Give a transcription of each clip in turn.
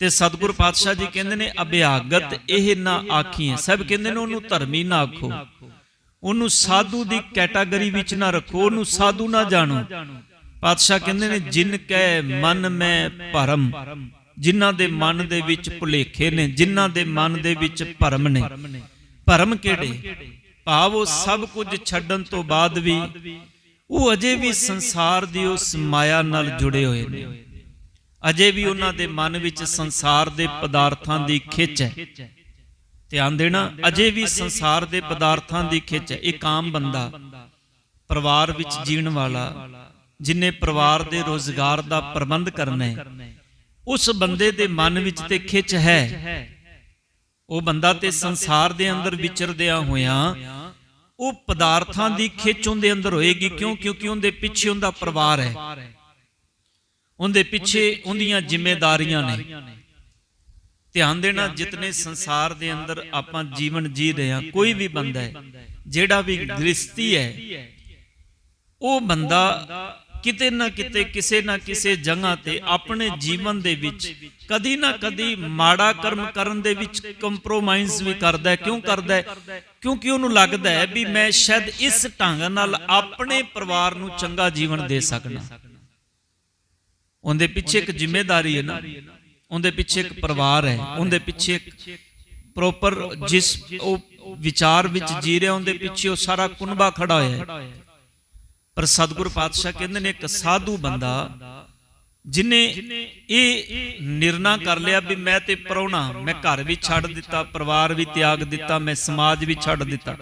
ਤੇ ਸਤਿਗੁਰ ਪਾਤਸ਼ਾਹ ਜੀ ਕਹਿੰਦੇ ਨੇ, ਅਭਿਆਗਤ ਇਹ ਨਾ ਆਖੀਏ ਸਭ ਕਹਿੰਦੇ ਨੇ ਉਹਨੂੰ ਧਰਮੀ ਨਾ ਆਖੋ। ਉਹਨੂੰ ਸਾਧੂ ਦੀ ਕੈਟਾਗਰੀ ਵਿੱਚ ਨਾ ਰੱਖੋ, ਉਹਨੂੰ ਸਾਧੂ ਨਾ ਜਾਣੋ। ਪਾਤਸ਼ਾਹ ਕਹਿੰਦੇ ਨੇ, ਜਿਨ ਕੈ ਮਨ ਮੈਂ ਭਰਮ, ਜਿਨ੍ਹਾਂ ਦੇ ਮਨ ਦੇ ਵਿੱਚ ਭੁਲੇਖੇ ਨੇ, ਜਿਨ੍ਹਾਂ ਦੇ ਮਨ ਦੇ ਵਿੱਚ ਭਰਮ ਨੇ। ਭਰਮ ਕਿਹੜੇ? ਭਾਵ ਉਹ ਸਭ ਕੁਝ ਛੱਡਣ ਤੋਂ ਬਾਅਦ ਵੀ ਉਹ ਅਜੇ ਵੀ ਸੰਸਾਰ ਦੀ ਉਸ ਮਾਇਆ ਨਾਲ ਜੁੜੇ ਹੋਏ ਨੇ। ਅਜੇ ਵੀ ਉਹਨਾਂ ਦੇ ਮਨ ਵਿੱਚ ਸੰਸਾਰ ਦੇ ਪਦਾਰਥਾਂ ਦੀ ਖਿੱਚ ਹੈ। ਧਿਆਨ ਦੇਣਾ, ਅਜੇ ਵੀ ਸੰਸਾਰ ਦੇ ਪਦਾਰਥਾਂ ਦੀ ਖਿੱਚ ਹੈ। ਇੱਕ ਆਮ ਬੰਦਾ ਪਰਿਵਾਰ ਵਿੱਚ ਜੀਣ ਵਾਲਾ, ਜਿਨੇ ਪਰਿਵਾਰ ਦੇ ਰੋਜ਼ਗਾਰ ਦਾ ਪ੍ਰਬੰਧ ਕਰਨਾ ਹੈ, ਉਸ ਬੰਦੇ ਦੇ ਮਨ ਵਿੱਚ ਤੇ ਖਿੱਚ ਹੈ। ਉਹ ਬੰਦਾ ਤੇ ਸੰਸਾਰ ਦੇ ਅੰਦਰ ਵਿਚਰਦਿਆਂ ਹੋਇਆਂ, ਉਹ ਪਦਾਰਥਾਂ ਦੀ ਖਿੱਚ ਉਹਦੇ ਅੰਦਰ ਹੋਏਗੀ। ਕਿਉਂ? ਕਿਉਂਕਿ ਉਹਦੇ ਪਿੱਛੇ ਉਹਦਾ ਪਰਿਵਾਰ ਹੈ। ਉਹਦੇ ਪਿੱਛੇ ਉਹਦੀਆਂ ਜ਼ਿੰਮੇਵਾਰੀਆਂ ਨੇ। ਧਿਆਨ ਦੇਣਾ ਜਿਤਨੇ ਸੰਸਾਰ ਦੇ ਅੰਦਰ ਆਪਾਂ ਜੀਵਨ ਜੀ ਰਹੇ ਹਾਂ ਕੋਈ ਵੀ ਬੰਦਾ ਹੈ ਜਿਹੜਾ ਵੀ ਗ੍ਰਸਤੀ ਹੈ ਉਹ ਬੰਦਾ ਕਿਤੇ ਨਾ ਕਿਤੇ ਕਿਸੇ ਨਾ ਕਿਸੇ ਜਗ੍ਹਾ ਤੇ ਆਪਣੇ ਜੀਵਨ ਦੇ ਵਿੱਚ ਕਦੀ ਨਾ ਕਦੀ ਮਾੜਾ ਕਰਮ ਕਰਨ ਦੇ ਵਿੱਚ ਕੰਪਰੋਮਾਈਜ਼ ਵੀ ਕਰਦਾ ਹੈ। ਕਿਉਂ ਕਰਦਾ ਹੈ ਕਿਉਂਕਿ ਉਹਨੂੰ ਲੱਗਦਾ ਹੈ ਵੀ ਮੈਂ ਸ਼ਾਇਦ ਇਸ ਢੰਗ ਨਾਲ ਆਪਣੇ ਪਰਿਵਾਰ ਨੂੰ ਚੰਗਾ ਜੀਵਨ ਦੇ ਸਕਣਾ। ਉਹਦੇ ਪਿੱਛੇ ਇੱਕ ਜ਼ਿੰਮੇਵਾਰੀ ਹੈ ਨਾ। ਉਹਦੇ ਪਿੱਛੇ ਇੱਕ ਪਰਿਵਾਰ ਹੈ। ਉਹਦੇ ਪਿੱਛੇ ਇੱਕ ਪ੍ਰੋਪਰ ਜਿਸ ਉਹ ਵਿਚਾਰ ਵਿੱਚ ਜੀ ਰਿਹਾ, ਉਹਦੇ ਪਿੱਛੇ ਉਹ ਸਾਰਾ ਕੁਨਬਾ ਖੜਾ ਹੋਇਆ ਹੈ। ਪਰ ਸਤਿਗੁਰ ਪਾਤਸ਼ਾਹ ਕਹਿੰਦੇ ਨੇ, ਇੱਕ ਸਾਧੂ ਬੰਦਾ ਜਿਨੇ ਇਹ ਨਿਰਣਾ ਕਰ ਲਿਆ ਵੀ ਮੈਂ ਤੇ ਪਰਉਣਾ, ਮੈਂ ਘਰ ਵੀ ਛੱਡ ਦਿੱਤਾ, ਪਰਿਵਾਰ ਵੀ ਤਿਆਗ ਦਿੱਤਾ, ਮੈਂ ਸਮਾਜ ਵੀ ਛੱਡ ਦਿੱਤਾ।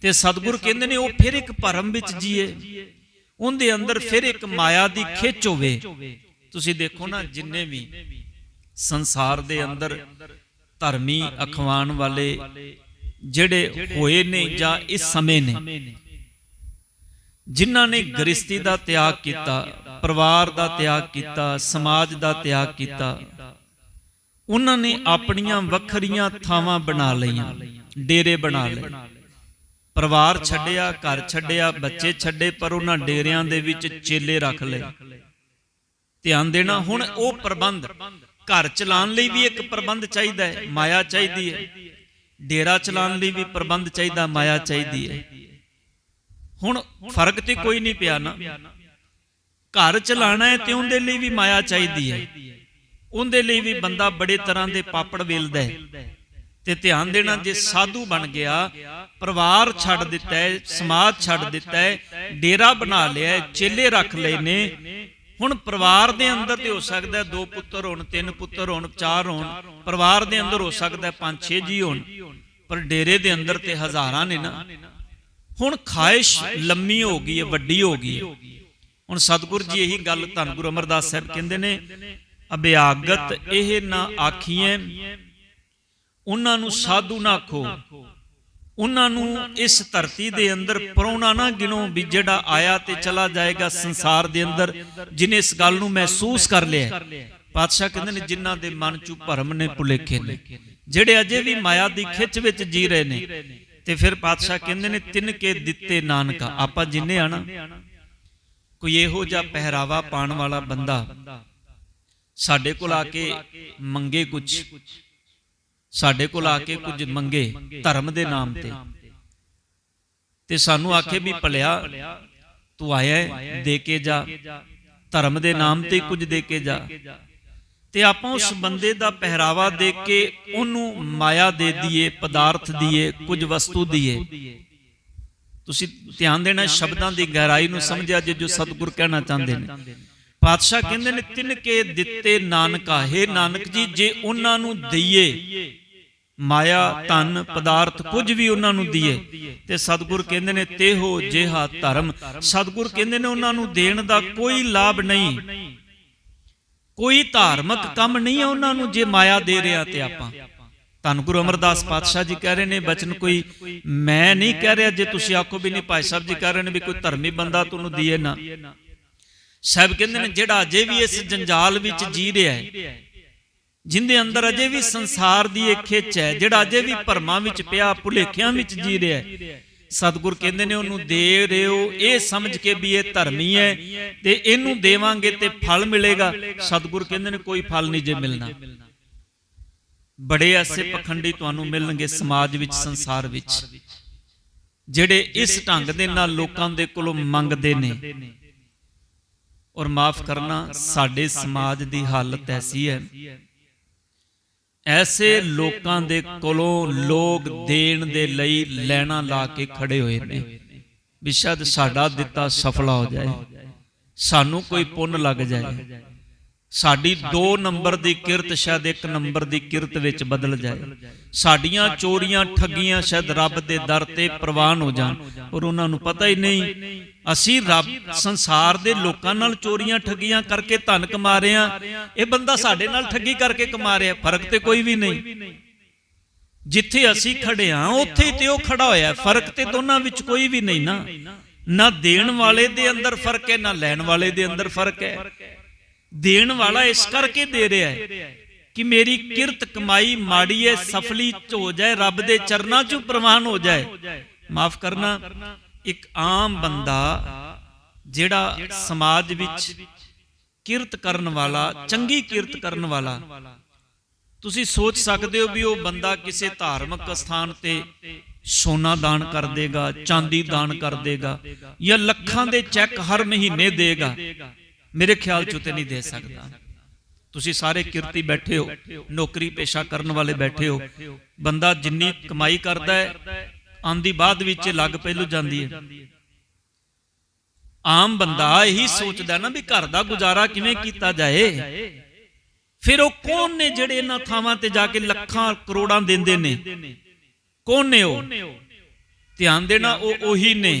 ਤੇ ਸਤਿਗੁਰ ਕਹਿੰਦੇ ਨੇ, ਉਹ ਫਿਰ ਇੱਕ ਭਰਮ ਵਿੱਚ ਜੀਏ। ਉਹਦੇ ਅੰਦਰ ਫਿਰ ਇੱਕ ਮਾਇਆ ਦੀ ਖਿੱਚ ਹੋਵੇ। ਤੁਸੀਂ ਦੇਖੋ ਨਾ ਜਿੰਨੇ ਵੀ ਸੰਸਾਰ ਦੇ ਅੰਦਰ ਧਰਮੀ ਅਖਵਾਨ ਵਾਲੇ ਜਿਹੜੇ ਹੋਏ ਨੇ ਜਾਂ ਇਸ ਸਮੇਂ ਨੇ ਜਿਨ੍ਹਾਂ ਨੇ ਗ੍ਰਸਤੀ ਦਾ ਤਿਆਗ ਕੀਤਾ ਪਰਿਵਾਰ ਦਾ ਤਿਆਗ ਕੀਤਾ ਸਮਾਜ ਦਾ ਤਿਆਗ ਕੀਤਾ ਉਹਨਾਂ ਨੇ ਆਪਣੀਆਂ ਵੱਖਰੀਆਂ ਥਾਵਾਂ ਬਣਾ ਲਈਆਂ ਡੇਰੇ ਬਣਾ ਲਏ। ਪਰਿਵਾਰ ਛੱਡਿਆ ਘਰ ਛੱਡਿਆ ਬੱਚੇ ਛੱਡੇ ਪਰ ਉਹਨਾਂ ਡੇਰਿਆਂ ਦੇ ਵਿੱਚ ਚੇਲੇ ਰੱਖ ਲਏ। ਧਿਆਨ ਦੇਣਾ ਹੁਣ ਉਹ ਪ੍ਰਬੰਧ। ਘਰ ਚਲਾਉਣ ਲਈ ਵੀ ਇੱਕ ਪ੍ਰਬੰਧ ਚਾਹੀਦਾ ਹੈ ਮਾਇਆ ਚਾਹੀਦੀ ਹੈ। ਡੇਰਾ ਚਲਾਉਣ ਲਈ ਵੀ ਪ੍ਰਬੰਧ ਚਾਹੀਦਾ ਮਾਇਆ ਚਾਹੀਦੀ ਹੈ। ਹੁਣ ਫ਼ਰਕ ਤੇ ਕੋਈ ਨਹੀਂ ਪਿਆ ਨਾ। ਘਰ ਚਲਾਣਾ ਹੈ ਤੇ ਉਹਦੇ ਲਈ ਵੀ ਮਾਇਆ ਚਾਹੀਦੀ ਹੈ। ਉਹਦੇ ਲਈ ਵੀ ਬੰਦਾ ਬੜੇ ਤਰ੍ਹਾਂ ਦੇ ਪਾਪੜ ਵੇਲਦਾ ਹੈ। ਤੇ ਧਿਆਨ ਦੇਣਾ ਜੇ ਸਾਧੂ ਬਣ ਗਿਆ ਪਰਿਵਾਰ ਛੱਡ ਦਿੱਤਾ ਹੈ ਸਮਾਜ ਛੱਡ ਦਿੱਤਾ ਹੈ ਡੇਰਾ ਬਣਾ ਲਿਆ ਹੈ ਚੇਲੇ ਰੱਖ ਲਏ ਨੇ। ਹੁਣ ਪਰਿਵਾਰ ਦੇ ਅੰਦਰ ਤੇ ਹੋ ਸਕਦਾ ਦੋ ਪੁੱਤਰ ਹੋਣ, ਤਿੰਨ ਪੁੱਤਰ ਹੋਣ, ਚਾਰ ਹੋਣ, ਪਰਿਵਾਰ ਦੇ ਅੰਦਰ ਹੋ ਸਕਦਾ ਪੰਜ, ਛੇ ਜੀ ਹੋਣ, ਪਰ ਡੇਰੇ ਦੇ ਅੰਦਰ ਤੇ ਹਜ਼ਾਰਾਂ ਨੇ ਨਾ। ਹੁਣ ਖਾਇਸ਼ ਲੰਮੀ ਹੋ ਗਈ ਹੈ, ਵੱਡੀ ਹੋ ਗਈ ਹੈ। ਹੁਣ ਸਤਿਗੁਰ ਜੀ ਇਹੀ ਗੱਲ ਧੰਨ ਗੁਰੂ ਅਮਰਦਾਸ ਸਾਹਿਬ ਕਹਿੰਦੇ ਨੇ, ਅਭਿਆਗਤ ਇਹ ਨਾ ਆਖੀਏ ਉਹਨਾਂ ਨੂੰ ਸਾਧੂ ਨਾ ਆਖੋ ਉਹਨਾਂ ਨੂੰ ਇਸ ਧਰਤੀ ਦੇ ਅੰਦਰ ਪਰਉਣਾ ਨਾ ਗਿਣੋ ਵੀ ਜਿਹੜਾ ਆਇਆ ਤੇ ਚਲਾ ਜਾਏਗਾ ਸੰਸਾਰ ਦੇ ਅੰਦਰ, ਜਿਨੇ ਇਸ ਗੱਲ ਨੂੰ ਮਹਿਸੂਸ ਕਰ ਲਿਆ। ਪਾਤਸ਼ਾਹ ਕਹਿੰਦੇ ਨੇ, ਜਿਨ੍ਹਾਂ ਦੇ ਮਨ ਚ ਭਰਮ ਨੇ ਭੁਲੇਖੇ ਨੇ, ਜਿਹੜੇ ਅਜੇ ਵੀ ਮਾਇਆ ਦੀ ਖਿੱਚ ਵਿੱਚ ਜੀ ਰਹੇ ਨੇ। ਤੇ ਫਿਰ ਪਾਤਸ਼ਾਹ ਕਹਿੰਦੇ ਨੇ, ਤਿੰਨ ਕੇ ਦਿੱਤੇ ਨਾਨਕਾ। ਆਪਾਂ ਜਿੰਨੇ ਆ ਨਾ, ਕੋਈ ਇਹੋ ਜਿਹਾ ਪਹਿਰਾਵਾ ਪਾਣ ਵਾਲਾ ਬੰਦਾ ਸਾਡੇ ਕੋਲ ਆ ਕੇ ਮੰਗੇ ਕੁਝ ਸਾਡੇ ਕੋਲ ਆ ਕੇ ਕੁਝ ਮੰਗੇ ਧਰਮ ਦੇ ਨਾਮ ਤੇ। ਤੇ। ਸਾਨੂੰ ਆਖੇ ਵੀ ਭਲਿਆ ਤੂੰ ਆਇਆ ਦੇ ਕੇ ਜਾ। ਧਰਮ ਦੇ ਨਾਮ ਤੇ ਕੁਝ ਦੇ ਕੇ ਜਾ। ਤੇ ਆਪਾਂ ਉਸ ਬੰਦੇ ਦਾ ਪਹਿਰਾਵਾ ਦੇਖ ਕੇ ਉਹਨੂੰ ਮਾਇਆ ਦੇ ਦਈਏ ਪਦਾਰਥ ਦਈਏ ਕੁਝ ਵਸਤੂ ਦਈਏ ਤੁਸੀਂ ਧਿਆਨ ਦੇਣਾ ਸ਼ਬਦਾਂ ਦੀ ਗਹਿਰਾਈ ਨੂੰ ਸਮਝਿਆ ਜੇ ਜੋ ਸਤਿਗੁਰ ਕਹਿਣਾ ਚਾਹੁੰਦੇ ਨੇ। ਪਾਤਸ਼ਾਹ ਕਹਿੰਦੇ ਨੇ, ਤਿੰਨ ਕੇ ਦਿੱਤੇ ਨਾਨਕਾ, ਹੈ ਨਾਨਕ ਜੀ, ਜੇ ਉਹਨਾਂ ਨੂੰ ਦਈਏ ਮਾਇਆ, ਧਨ, ਪਦਾਰਥ ਕੁਝ ਵੀ ਉਹਨਾਂ ਨੂੰ ਦਈਏ, ਤੇ ਸਤਿਗੁਰ ਕਹਿੰਦੇ ਨੇ ਤੇਹੋ ਜਿਹਾ ਧਰਮ। ਸਤਿਗੁਰ ਕਹਿੰਦੇ ਨੇ, ਉਹਨਾਂ ਨੂੰ ਦੇਣ ਦਾ ਕੋਈ ਲਾਭ ਨਹੀਂ। ਕੋਈ ਧਾਰਮਿਕ ਕੰਮ ਨਹੀਂ ਹੈ ਉਹਨਾਂ ਨੂੰ ਜੇ ਮਾਇਆ ਦੇ ਰਿਹਾ ਤੇ ਆਪਾਂ। ਧੰਨ ਗੁਰੂ ਅਮਰਦਾਸ ਪਾਤਸ਼ਾਹ ਜੀ ਕਹਿ ਰਹੇ ਨੇ, ਬਚਨ ਕੋਈ ਮੈਂ ਨਹੀਂ ਕਹਿ ਰਿਹਾ, ਜੇ ਤੁਸੀਂ ਆਖੋ ਵੀ ਨਹੀਂ, ਭਾਈ ਸਾਹਿਬ ਜੀ ਕਹਿ ਰਹੇ ਨੇ ਵੀ ਕੋਈ ਧਰਮੀ ਬੰਦਾ ਤੁਹਾਨੂੰ ਦੀਏ ਨਾ। ਸਾਹਿਬ ਕਹਿੰਦੇ ਨੇ ਜਿਹੜਾ ਅਜੇ ਵੀ ਇਸ ਜੰਜਾਲ ਵਿੱਚ ਜੀ ਰਿਹਾ ਹੈ ਜਿੰਦੇ ਅੰਦਰ ਅਜੇ ਵੀ ਸੰਸਾਰ ਦੀ ਇੱਕ ਖਿੱਚ ਹੈ ਜਿਹੜਾ ਅਜੇ ਵੀ ਭਰਮਾਂ ਵਿੱਚ ਪਿਆ ਭੁਲੇਖਿਆਂ ਵਿੱਚ ਜੀ ਰਿਹਾ ਹੈ। ਸਤਿਗੁਰ ਕਹਿੰਦੇ ਨੇ ਉਹਨੂੰ ਦੇ ਰਹੇ ਹੋ ਇਹ ਸਮਝ ਕੇ ਵੀ ਇਹ ਧਰਮੀ ਹੈ ਤੇ ਇਹਨੂੰ ਦੇਵਾਂਗੇ ਤੇ ਫਲ ਮਿਲੇਗਾ। ਸਤਿਗੁਰ ਕਹਿੰਦੇ ਨੇ ਕੋਈ ਫਲ ਨਹੀਂ ਜੇ ਮਿਲਣਾ। ਬੜੇ ਐਸੇ ਪਖੰਡੀ ਤੁਹਾਨੂੰ ਮਿਲਣਗੇ ਸਮਾਜ ਵਿੱਚ ਸੰਸਾਰ ਵਿੱਚ। ਜਿਹੜੇ ਇਸ ਢੰਗ ਦੇ ਨਾਲ ਲੋਕਾਂ ਦੇ ਕੋਲੋਂ ਮੰਗਦੇ ਨੇ। ਔਰ ਮਾਫ ਕਰਨਾ ਸਾਡੇ ਸਮਾਜ ਦੀ ਹਾਲਤ ਐਸੀ ਹੈ। ਐਸੇ ਲੋਕਾਂ ਦੇ ਕੋਲੋਂ ਲੋਕ ਦੇਣ ਦੇ ਲਈ ਲੈਣਾ ਲਾ ਕੇ ਖੜੇ ਹੋਏ ਨੇ। ਵੀ ਸ਼ਾਇਦ ਸਾਡਾ ਦਿੱਤਾ ਸਫਲਾ ਹੋ ਜਾਏ। ਸਾਨੂੰ ਕੋਈ ਪੁੰਨ ਲੱਗ ਜਾਏ। ਸਾਡੀ 2 ਨੰਬਰ ਦੀ ਕਿਰਤ ਸ਼ਾਇਦ 1 ਨੰਬਰ ਦੀ ਕਿਰਤ ਵਿੱਚ ਬਦਲ ਜਾਏ। ਸਾਡੀਆਂ ਚੋਰੀਆਂ ਠੱਗੀਆਂ ਸ਼ਾਇਦ ਰੱਬ ਦੇ ਦਰ ਤੇ ਪ੍ਰਵਾਨ ਹੋ ਜਾਣ। ਔਰ ਉਹਨਾਂ ਨੂੰ ਪਤਾ ਹੀ ਨਹੀਂ। ਅਸੀਂ ਰੱਬ ਸੰਸਾਰ ਦੇ ਲੋਕਾਂ ਨਾਲ ਚੋਰੀਆਂ ਠੱਗੀਆਂ ਕਰਕੇ ਧਨ ਕਮਾ ਰਹੇ ਹਾਂ। ਇਹ ਬੰਦਾ ਸਾਡੇ ਨਾਲ ਠੱਗੀ ਕਰਕੇ ਕਮਾ ਰਿਹਾ। ਫ਼ਰਕ ਤੇ ਕੋਈ ਵੀ ਨਹੀਂ। ਜਿੱਥੇ ਅਸੀਂ ਖੜੇ ਹਾਂ ਉੱਥੇ ਹੀ ਤੇ ਉਹ ਖੜਾ ਹੋਇਆ। ਫ਼ਰਕ ਤੇ ਦੋਨਾਂ ਵਿੱਚ ਕੋਈ ਵੀ ਨਹੀਂ ਨਾ। ਨਾ ਦੇਣ ਵਾਲੇ ਦੇ ਅੰਦਰ ਫ਼ਰਕ ਹੈ ਨਾ ਲੈਣ ਵਾਲੇ ਦੇ ਅੰਦਰ ਫ਼ਰਕ ਹੈ ਦੇਣ ਵਾਲਾ ਇਸ ਕਰਕੇ ਦੇ ਰਿਹਾ ਹੈ ਕਿ ਮੇਰੀ ਕਿਰਤ ਕਮਾਈ ਮਾੜੀ ਹੈ, ਸਫਲੀ ਹੋ ਜਾਏ, ਰੱਬ ਦੇ ਚਰਨਾਂ 'ਚ ਪ੍ਰਵਾਨ ਹੋ ਜਾਏ। ਮਾਫ ਕਰਨਾ, ਇੱਕ ਆਮ ਬੰਦਾ ਜਿਹੜਾ ਸਮਾਜ ਵਿੱਚ ਕਿਰਤ ਕਰਨ ਵਾਲਾ, ਚੰਗੀ ਕਿਰਤ ਕਰਨ ਵਾਲਾ, ਤੁਸੀਂ ਸੋਚ ਸਕਦੇ ਹੋ ਵੀ ਉਹ ਬੰਦਾ ਕਿਸੇ ਧਾਰਮਿਕ ਸਥਾਨ ਤੇ ਸੋਨਾ ਦਾਨ ਕਰ ਦੇਗਾ, ਚਾਂਦੀ ਦਾਨ ਕਰ ਦੇਗਾ ਜਾਂ ਲੱਖਾਂ ਦੇ ਚੈੱਕ ਹਰ ਮਹੀਨੇ ਦੇਗਾ। ਮੇਰੇ ਖਿਆਲ ਚ ਤੇ ਨਹੀਂ ਦੇ ਸਕਦਾ। ਤੁਸੀਂ ਸਾਰੇ ਕਿਰਤੀ ਬੈਠੇ ਹੋ ਨੌਕਰੀ ਪੇਸ਼ਾ ਕਰਨ ਵਾਲੇ ਬੈਠੇ ਹੋ। ਬੰਦਾ ਜਿੰਨੀ ਕਮਾਈ ਕਰਦਾ ਹੈ ਆਂਦੀ ਬਾਅਦ ਵਿੱਚ ਲੱਗ ਪਹਿਲੂ ਜਾਂਦੀ ਹੈ। ਆਮ ਬੰਦਾ ਇਹੀ ਸੋਚਦਾ ਨਾ ਵੀ ਘਰ ਦਾ ਗੁਜ਼ਾਰਾ ਕਿਵੇਂ ਕੀਤਾ ਜਾਏ। ਫਿਰ ਉਹ ਕੌਣ ਨੇ ਜਿਹੜੇ ਇਹਨਾਂ ਥਾਵਾਂ ਤੇ ਜਾ ਕੇ ਲੱਖਾਂ ਕਰੋੜਾਂ ਦਿੰਦੇ ਨੇ? ਕੌਣ ਨੇ ਉਹ? ਧਿਆਨ ਦੇਣਾ ਉਹ ਉਹੀ ਨੇ।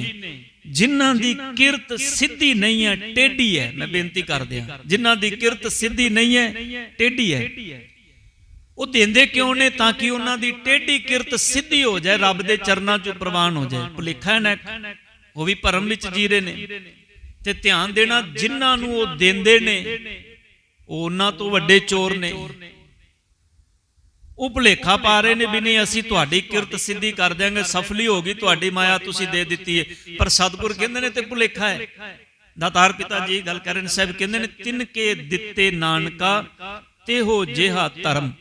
ਜਿਨ੍ਹਾਂ ਦੀ ਕਿਰਤ ਸਿੱਧੀ ਨਹੀਂ ਹੈ, ਟੇਢੀ ਹੈ। ਮੈਂ ਬੇਨਤੀ ਕਰਦਿਆਂ ਜਿਨ੍ਹਾਂ ਦੀ ਕਿਰਤ ਸਿੱਧੀ ਨਹੀਂ ਹੈ, ਟੇਢੀ ਹੈ। ਉਹ ਦਿੰਦੇ ਕਿਉਂ ਨੇ ਤਾਂ ਕਿ ਉਹਨਾਂ ਦੀ ਟੇਢੀ ਕਿਰਤ ਸਿੱਧੀ ਹੋ ਜਾਏ, ਰੱਬ ਦੇ ਚਰਨਾਂ 'ਚ ਪ੍ਰਵਾਨ ਹੋ ਜਾਏ। ਭੁਲੇਖਾ ਨਾ ਉਹ ਵੀ ਭਰਮ ਵਿੱਚ ਜੀ ਰਹੇ ਨੇ। ਤੇ ਧਿਆਨ ਦੇਣਾ, ਜਿਨ੍ਹਾਂ ਨੂੰ ਉਹ ਦਿੰਦੇ ਨੇ, ਉਹ ਉਹਨਾਂ ਤੋਂ ਵੱਡੇ ਚੋਰ ਨੇ। ਉਹ ਭੁਲੇਖਾ ਪਾ ਰਹੇ ਨੇ ਵੀ ਨਹੀਂ, ਅਸੀਂ ਤੁਹਾਡੀ ਕਿਰਤ ਸਿੱਧੀ ਕਰ ਦਿਆਂਗੇ, ਸਫਲੀ ਹੋ ਗਈ, ਤੁਹਾਡੀ ਮਾਇਆ ਤੁਸੀਂ ਦੇ ਦਿੱਤੀ ਹੈ। ਪਰ ਸਤਿਗੁਰ ਕਹਿੰਦੇ ਨੇ ਤੇ ਭੁਲੇਖਾ ਹੈ। ਦਾਤਾਰ ਪਿਤਾ ਜੀ ਗੱਲ ਕਰਨ ਸਾਹਿਬ ਕਹਿੰਦੇ ਨੇ, ਤਿੰਨ ਕੇ ਦਿੱਤੇ ਨਾਨਕਾ, ਤੇ ਹੋ ਜਿਹਾ ਧਰਮ।